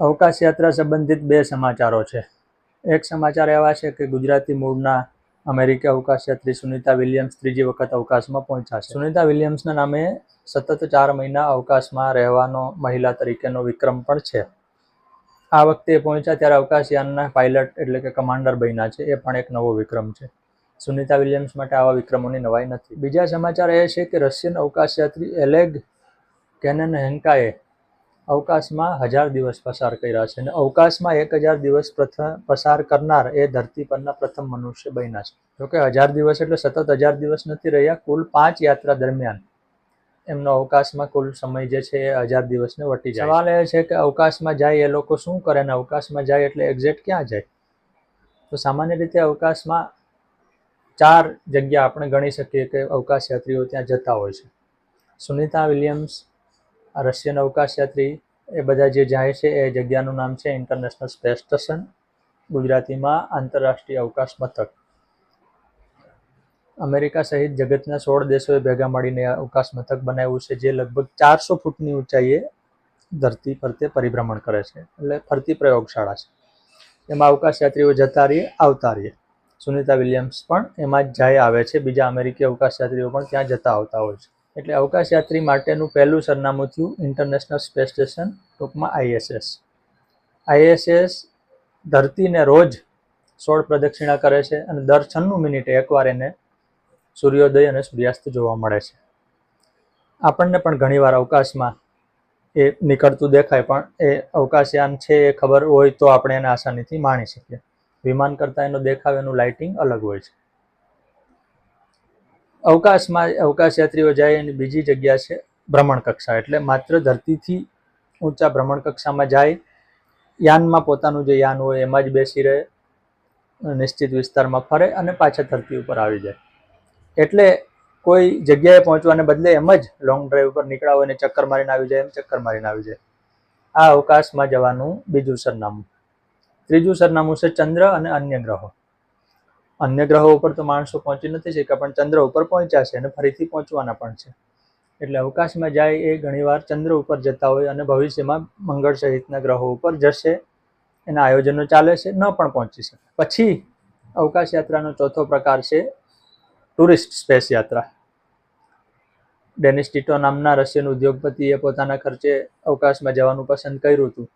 અવકાશ યાત્રા સંબંધિત બે સમાચારો છે. એક સમાચાર એવા છે કે ગુજરાતી મૂળના અમેરિકી અવકાશ યાત્રી સુનિતા વિલિયમ્સ ત્રીજી વખત અવકાશમાં પહોંચ્યા છે. સુનિતા વિલિયમ્સના નામે સતત ચાર મહિના અવકાશમાં રહેવાનો મહિલા તરીકેનો વિક્રમ પણ છે. આ વખતે પહોંચ્યા ત્યારે અવકાશયાનના પાયલટ એટલે કે કમાન્ડર બન્યા છે. એ પણ એક નવો વિક્રમ છે. સુનિતા વિલિયમ્સ માટે આવા વિક્રમોની નવાઈ નથી. બીજા સમાચાર એ છે કે રશિયન અવકાશયાત્રી એલેગ કેનન હેન્કાએ અવકાશમાં હજાર દિવસ પસાર કર્યા છે અને અવકાશમાં એક હજાર દિવસ પ્રથમ પસાર કરનાર એ ધરતી પરના પ્રથમ મનુષ્ય બન્યા છે. જોકે હજાર દિવસ એટલે સતત હજાર દિવસ નથી રહ્યા, કુલ પાંચ યાત્રા દરમિયાન. એમનો અવકાશમાં કુલ સમય જે છે એ હજાર દિવસને વટી જાય સવાલ એ છે કે અવકાશમાં જાય એ લોકો શું કરે ને અવકાશમાં જાય એટલે એક્ઝેક્ટ ક્યાં જાય? તો સામાન્ય રીતે અવકાશમાં ચાર જગ્યા આપણે ગણી શકીએ કે અવકાશ યાત્રીઓ ત્યાં જતા હોય છે. સુનિતા વિલિયમ્સ આ રશિયન અવકાશયાત્રી એ બધા જે જાય છે, એ જગ્યાનું નામ છે ઇન્ટરનેશનલ સ્પેસ સ્ટેશન ગુજરાતીમાં આંતરરાષ્ટ્રીય અવકાશ મથક. અમેરિકા સહિત જગતના સોળ દેશોએ ભેગા મળીને અવકાશ મથક બનાવ્યું છે, જે લગભગ ચારસો ફૂટની ઊંચાઈએ ધરતી ફરતે પરિભ્રમણ કરે છે, એટલે ફરતી પ્રયોગશાળા છે. એમાં અવકાશયાત્રીઓ જતા રહીએ, આવતા રહીએ. સુનિતા વિલિયમ્સ પણ એમાં જ જાય આવે છે, બીજા અમેરિકી અવકાશયાત્રીઓ પણ ત્યાં જતા આવતા હોય છે. એટલે અવકાશયાત્રી માટેનું પહેલું સરનામું થયું ઇન્ટરનેશનલ સ્પેસ સ્ટેશન ટૂંકમાં આઈએસએસ આઈએસએસ ધરતીને રોજ સોળ પ્રદક્ષિણા કરે છે અને દર છન્નું મિનિટે એકવાર એને સૂર્યોદય અને સૂર્યાસ્ત જોવા મળે છે. આપણને પણ ઘણીવાર અવકાશમાં એ નીકળતું દેખાય, પણ એ અવકાશયાન છે એ ખબર હોય તો આપણે એને આસાનીથી માણી શકીએ. વિમાન કરતાં એનો દેખાવ, એનું લાઇટિંગ અલગ હોય છે. અવકાશમાં અવકાશયાત્રીઓ જાય એની બીજી જગ્યા છે ભ્રમણ કક્ષા એટલે માત્ર ધરતીથી ઊંચા ભ્રમણ કક્ષામાં જાય. યાનમાં પોતાનું જે યાન હોય એમાં જ બેસી રહે, નિશ્ચિત વિસ્તારમાં ફરે અને પાછા ધરતી ઉપર આવી જાય. એટલે કોઈ જગ્યાએ પહોંચવાને બદલે એમ જ લોંગ ડ્રાઈવ પર નીકળ્યા હોય અને ચક્કર મારીને આવી જાય એમ ચક્કર મારીને આવી જાય. આ અવકાશમાં જવાનું બીજું સરનામું. ત્રીજું સરનામું છે ચંદ્ર અને અન્ય ગ્રહો. અન્ય ગ્રહો ઉપર તો માણસો પહોંચી નથી શક્યા, પણ ચંદ્ર ઉપર પહોંચ્યા છે અને ફરીથી પહોંચવાના પણ છે. એટલે અવકાશમાં જાય એ ઘણીવાર ચંદ્ર ઉપર જતા હોય અને ભવિષ્યમાં મંગળ સહિતના ગ્રહો ઉપર જશે, એના આયોજનો ચાલે છે, ન પણ પહોંચી શકે. પછી અવકાશ યાત્રાનો ચોથો પ્રકાર છે ટુરિસ્ટ સ્પેસ યાત્રા. ડેનિસ ટીટો નામના રશિયન ઉદ્યોગપતિએ પોતાના ખર્ચે અવકાશમાં જવાનું પસંદ કર્યું હતું.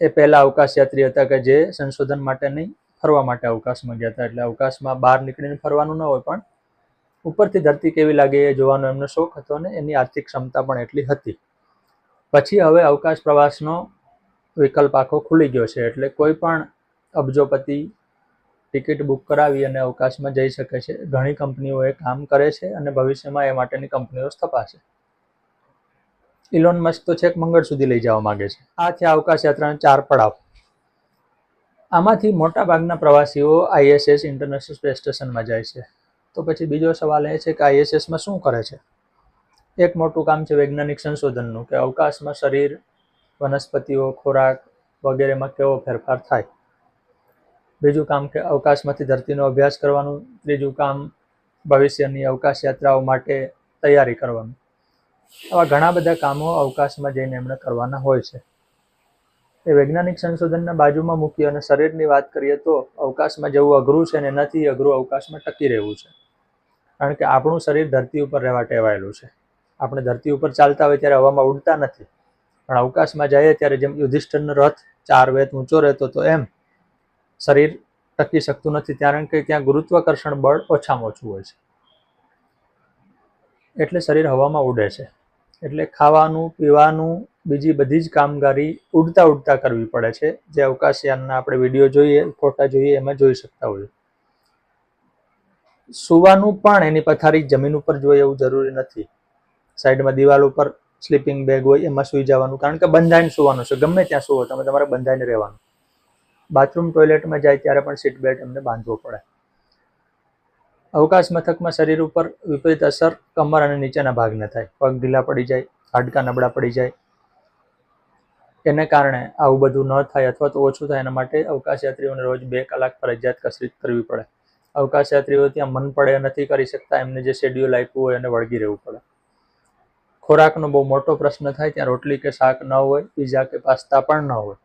એ પહેલા અવકાશયાત્રી હતા કે જે સંશોધન માટે નહીં ફરવા માટે અવકાશમાં ગયા હતા. એટલે અવકાશમાં બહાર નીકળીને ફરવાનું ન હોય, પણ ઉપરથી ધરતી કેવી લાગે એ જોવાનો એમનો શોખ હતો અને એની આર્થિક ક્ષમતા પણ એટલી હતી. પછી હવે અવકાશ પ્રવાસનો વિકલ્પ આખો ખુલી ગયો છે. એટલે કોઈ પણ અબજોપતિ ટિકિટ બુક કરાવી અને અવકાશમાં જઈ શકે છે. ઘણી કંપનીઓ એ કામ કરે છે અને ભવિષ્યમાં એ માટેની કંપનીઓ સ્થપાશે. ઇલોન મસ્ક તો છેક મંગળ સુધી લઈ જવા માંગે છે. આ થયા અવકાશ યાત્રાના ચાર પડાવ. આમાંથી મોટાભાગના પ્રવાસીઓ આઈએસએસ ઇન્ટરનેશનલ સ્પેસ સ્ટેશનમાં જાય છે. તો પછી બીજો સવાલ એ છે કે આઈએસએસમાં શું કરે છે? એક મોટું કામ છે વૈજ્ઞાનિક સંશોધનનું કે અવકાશમાં શરીર, વનસ્પતિઓ, ખોરાક વગેરેમાં કેવો ફેરફાર થાય. બીજું કામ કે અવકાશમાંથી ધરતીનો અભ્યાસ કરવાનું. ત્રીજું કામ ભવિષ્યની અવકાશ યાત્રાઓ માટે તૈયારી કરવાનું. આવા ઘણા બધા કામો અવકાશમાં જઈને એમણે કરવાના હોય છે. એ વૈજ્ઞાનિક સંશોધનના બાજુમાં મૂકી અને શરીરની વાત કરીએ તો અવકાશમાં જવું અઘરું છે અને નથી અઘરું અવકાશમાં ટકી રહેવું છે. કારણ કે આપણું શરીર ધરતી ઉપર રહેવા ટેવાયેલું છે. આપણે ધરતી ઉપર ચાલતા હોય ત્યારે હવામાં ઉડતા નથી. પણ અવકાશમાં જઈએ ત્યારે જેમ યુધિષ્ઠિરનો રથ ચાર વેત ઊંચો રહેતો તો એમ શરીર ટકી શકતું નથી કારણ કે ત્યાં ગુરુત્વાકર્ષણ બળ ઓછામાં ઓછું હોય છે. એટલે શરીર હવામાં ઉડે છે. એટલે ખાવાનું, પીવાનું બીજી બધી જ કામગીરી ઉડતા ઉડતા કરવી પડે છે. જે અવકાશયાનના આપણે વીડિયો જોઈએ, ફોટા જોઈએ, એમાં જોઈ શકતા હોઈએ. સુવાનું પણ એની પથારી જમીન ઉપર જોઈએ એવું જરૂરી નથી. સાઈડમાં દિવાલ ઉપર સ્લીપિંગ બેગ હોય, એમાં સૂઈ જવાનું. કારણ કે બંધાઈને સુવાનું છે. ગમે ત્યાં સુવો, તમે તમારે બંધાઈને રહેવાનું. બાથરૂમ, ટોયલેટમાં જાય ત્યારે પણ સીટ બેલ્ટ એમને બાંધવો પડે. અવકાશ મથકમાં શરીર ઉપર વિપરીત અસર કમર અને નીચેના ભાગને થાય. પગ ઢીલા પડી જાય, હાડકા નબળા પડી જાય એને કારણે આવું બધું ન થાય અથવા તો ઓછું થાય એના માટે અવકાશયાત્રીઓને રોજ બે કલાક ફરજિયાત કસરત કરવી પડે. અવકાશયાત્રીઓ ત્યાં મન પડે નથી કરી શકતા, એમને જે શેડ્યુલ આપ્યું હોય એને વળગી રહેવું પડે. ખોરાકનો બહુ મોટો પ્રશ્ન થાય ત્યાં રોટલી કે શાક ન હોય, પીઝા કે પાસ્તા પણ ન હોય.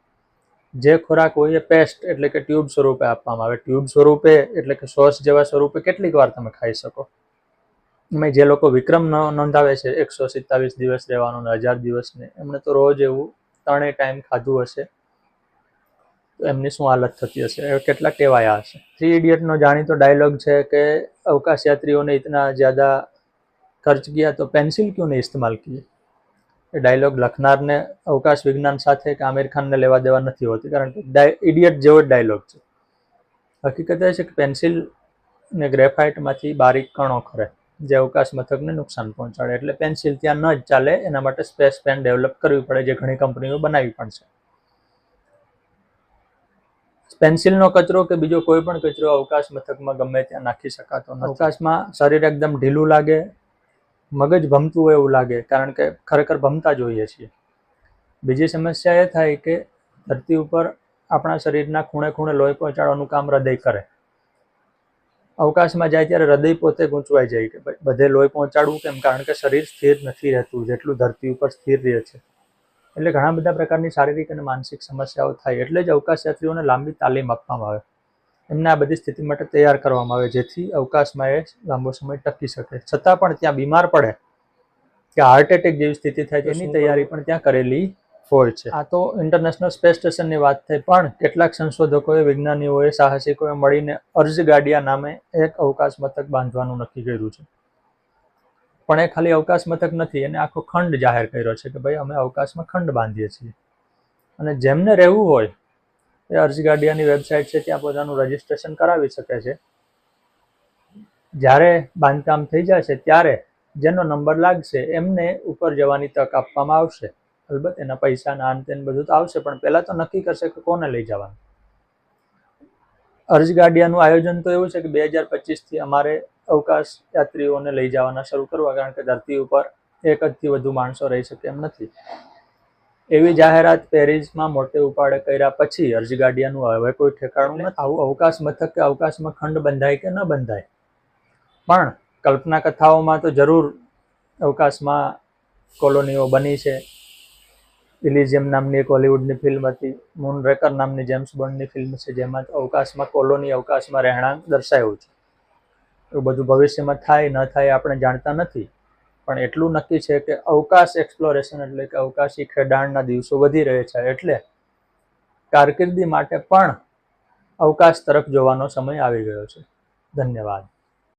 જે ખોરાક હોય એ પેસ્ટ એટલે કે ટ્યુબ સ્વરૂપે આપવામાં આવે. ટ્યુબ સ્વરૂપે એટલે કે સોસ જેવા સ્વરૂપે કેટલીક વાર તમે ખાઈ શકો. એમાં જે લોકો વિક્રમ નોંધાવે છે, એકસો સિત્તાવીસ દિવસ રહેવાનું ને હજાર દિવસને એમણે તો રોજ એવું ત્રણેય ટાઈમ ખાધું હશે, તો એમની શું હાલત થતી હશે? કેટલા ટેવાયા હશે? થ્રી ઇડિયટનો જાણીતો ડાયલોગ છે કે અવકાશ યાત્રીઓને ઇતના જ્યાદા ખર્ચ ગયા તો પેન્સિલ ક્યુ નહીં ઇસ્તેમાલ કીએ? એ ડાયલોગ લખનારને અવકાશ વિજ્ઞાન સાથે કે આમિર ખાનને લેવા દેવા નથી હોતી, કારણ કે ઇડિયટ જેવો જ ડાયલોગ છે. હકીકત એ છે કે પેન્સિલ ને ગ્રેફાઇટમાંથી બારીક કણો ખરે. જે અવકાશ મથકને નુકસાન પહોંચાડે. એટલે પેન્સિલ ત્યાં ન જ ચાલે એના માટે સ્પેસ પેન ડેવલપ કરવી પડે જે ઘણી કંપનીઓ બનાવી પણ છે. પેન્સિલનો કચરો કે બીજો કોઈ પણ કચરો અવકાશ મથકમાં ગમે ત્યાં નાખી શકાતો નથી. અવકાશમાં શરીર એકદમ ઢીલું લાગે મગજ ભમતું હોય એવું લાગે કારણ કે ખરેખર ભમતા જોઈએ છીએ. બીજી સમસ્યા એ થાય કે ધરતી ઉપર આપણા શરીરના ખૂણે ખૂણે લોહી પહોંચાડવાનું કામ હૃદય કરે. અવકાશમાં જાય ત્યારે હૃદય પોતે ગૂંચવાઈ જાય કે બધે લોહી પહોંચાડવું કેમ? કારણ કે શરીર સ્થિર નથી રહેતું જેટલું ધરતી ઉપર સ્થિર રહે છે. એટલે ઘણા બધા પ્રકારની શારીરિક અને માનસિક સમસ્યાઓ થાય એટલે જ અવકાશ યાત્રીઓને લાંબી તાલીમ આપવામાં આવે. એમને આ બધી સ્થિતિ માટે તૈયાર કરવામાં આવે જેથી અવકાશમાં એ લાંબો સમય ટકી શકે. છતાં પણ ત્યાં બીમાર પડે કે હાર્ટ એટેક જેવી સ્થિતિ થાય તેની તૈયારી પણ ત્યાં કરેલી હોય છે. આ તો ઇન્ટરનેશનલ સ્પેસ સ્ટેશનની વાત થઈ, પણ કેટલાક સંશોધકોએ, વિજ્ઞાનીઓએ, સાહસિકોએ મળીને અર્જગાડિયા નામે એક અવકાશ મથક બાંધવાનું નક્કી કર્યું છે. પણ એ ખાલી અવકાશ મથક નથી, એને આખો ખંડ જાહેર કર્યો છે કે ભાઈ અમે અવકાશમાં ખંડ બાંધીએ છીએ. અને જેમને રહેવું હોય, એ અર્જગાડિયાની વેબસાઇટ છે, ત્યાં પોતાનું રજિસ્ટ્રેશન કરાવી શકે છે. જ્યારે બાંધકામ થઈ જશે ત્યારે જેનો નંબર લાગશે, એમને ઉપર જવાની તક આપવામાં આવશે. અલબત્ત એના પૈસા ના બધું તો આવશે, પણ પહેલા તો નક્કી કરશે કે કોને લઈ જવાનું. અર્જગાડિયાનું આયોજન તો એવું છે કે બે હજાર પચીસથી અમારે અવકાશ યાત્રીઓને લઈ જવાના શરૂ કરવા, કારણ કે ધરતી ઉપર એક હદથી વધુ માણસો રહી શકે એમ નથી. એવી જાહેરાત પેરિસમાં મોટે ઉપાડે કર્યા પછી અરજગાડિયાનું હવે કોઈ ઠેકાણું નથી. આવું અવકાશ મથક કે અવકાશમાં ખંડ બંધાય કે ન બંધાય? પણ કલ્પના કથાઓમાં તો જરૂર અવકાશમાં કોલોનીઓ બની છે. ઇલિઝિયમ નામની એક હોલિવૂડની ફિલ્મ હતી. મૂન રેકર નામની જેમ્સ બોન્ડની ફિલ્મ છે, જેમાં અવકાશમાં કોલોની અવકાશમાં રહેણાંક દર્શાવ્યું છે. એવું બધું ભવિષ્યમાં થાય, ન થાય આપણે જાણતા નથી. પણ એટલું નક્કી છે કે અવકાશ એક્સપ્લોરેશન એટલે કે અવકાશી ખેડાણના દિવસો વધી રહે છે, એટલે કારકિર્દી માટે પણ અવકાશ તરફ જોવાનો સમય આવી ગયો છે. ધન્યવાદ.